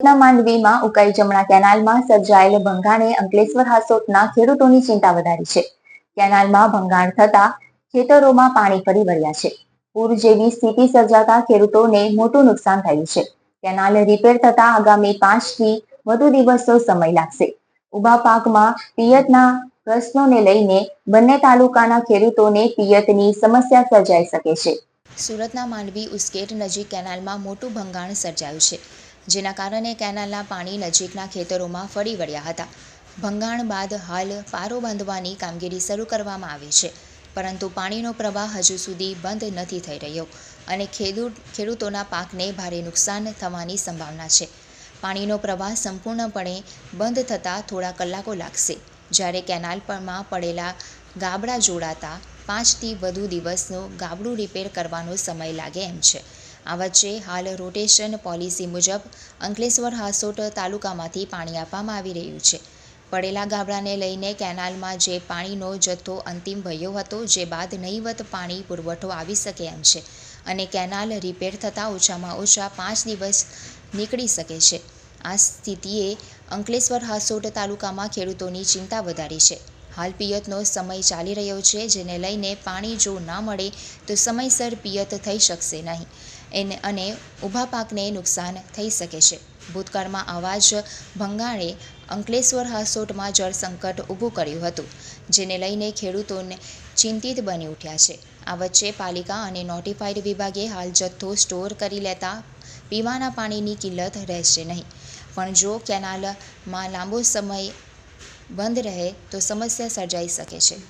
માંડવીમાં ઉકાઈ જમણા કેનાલમાં સર્જાયેલ ભંગાણે અંકલેશ્વર હાસોટના ખેડૂતોની ચિંતા વધારી છે. કેનાલમાં ભંગાણ થતા ખેતરોમાં પાણી ફરી વળ્યા છે. પૂર જેવી સ્થિતિ સર્જાતા ખેડૂતોને મોટું નુકસાન થયું છે. કેનાલ રિપેર થતા આગામી પાંચથી વધુ દિવસો સમય લાગશે. ઊભા પાકમાં પિયતના પ્રશ્નોને લઈને બંને તાલુકાના ખેડૂતોને પિયતની સમસ્યા સર્જાઈ શકે છે. સુરતના માંડવી ઉસ્કેટ નજીક કેનાલમાં મોટું ભંગાણ સર્જાયું છે. જેના કારણે કેનાલના પાણી નજીકના ખેતરોમાં ફરી વળ્યા હતા. ભંગાણ બાદ હાલ પારો બાંધવાની કામગીરી શરૂ કરવામાં આવી છે. પરંતુ પાણીનો પ્રવાહ હજુ સુધી બંધ નથી થઈ રહ્યો અને ખેડૂત, ખેડૂતોના પાકને ભારે નુકસાન થવાની સંભાવના છે. પાણીનો પ્રવાહ સંપૂર્ણપણે બંધ થતાં થોડા કલાકો લાગશે. જ્યારે કેનાલ પરમાં પડેલા ગાબડા જોડાતા પાંચથી વધુ દિવસનો ગાબડું રિપેર કરવાનો સમય લાગે એમ છે. આ વચ્ચે હાલ રોટેશન પોલિસી મુજબ અંકલેશ્વર હાસોટ તાલુકામાંથી પાણી આપવામાં આવી રહ્યું છે. પડેલા ગાબડાને લઈને કેનાલમાં જે પાણીનો જથ્થો અંતિમ ભયો હતો, જે બાદ નહીવત પાણી પુરવઠો આવી શકે એમ છે અને કેનાલ રિપેર થતાં ઓછામાં ઓછા પાંચ દિવસ નીકળી શકે છે. આ સ્થિતિએ અંકલેશ્વર હાસોટ તાલુકામાં ખેડૂતોની ચિંતા વધારી છે. હાલ પિયતનો સમય ચાલી રહ્યો છે, જેને લઈને પાણી જો ના મળે તો સમયસર પિયત થઈ શકશે નહીં. એને અને ઊભા પાકને નુકસાન થઈ શકે છે. ભૂતકાળમાં આવા જ ભંગાણે અંકલેશ્વર હાસોટમાં જળ સંકટ ઊભું કર્યું હતું, જેને લઈને ખેડૂતોને ચિંતિત બની ઉઠ્યા છે. આ વચ્ચે પાલિકા અને નોટિફાઈડ વિભાગે હાલ જથ્થો સ્ટોર કરી લેતા પીવાના પાણીની કિલ્લત રહેશે નહીં. પણ જો કેનાલમાં લાંબો સમય બંધ રહે, તો સમસ્યા સર્જાઈ શકે છે.